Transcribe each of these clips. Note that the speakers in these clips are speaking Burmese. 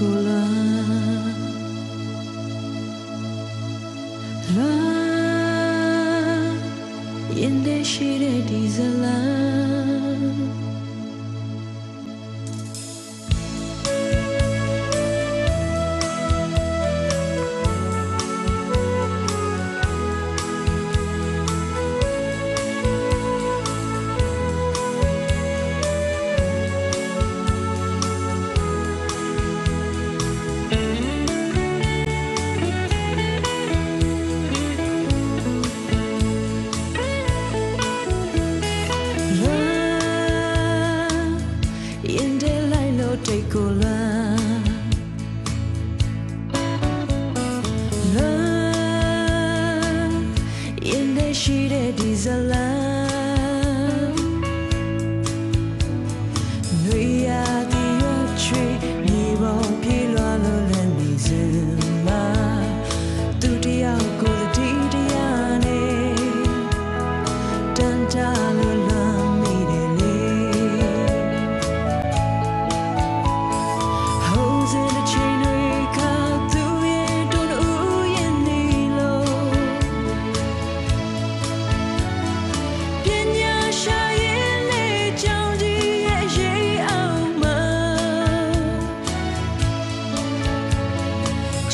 in the shaded is alive. ရင်ထဲရှိတဲ့ဒီဇလန်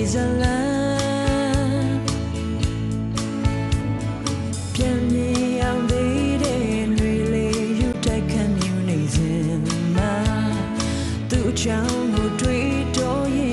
is a lie ပြန်မြင်အောင်သေးတဲ့တွေလေးယူတိုက်ခံနေနေစဉ်မှာသူ့အချောင်းကိုတွေ့တော့ရင်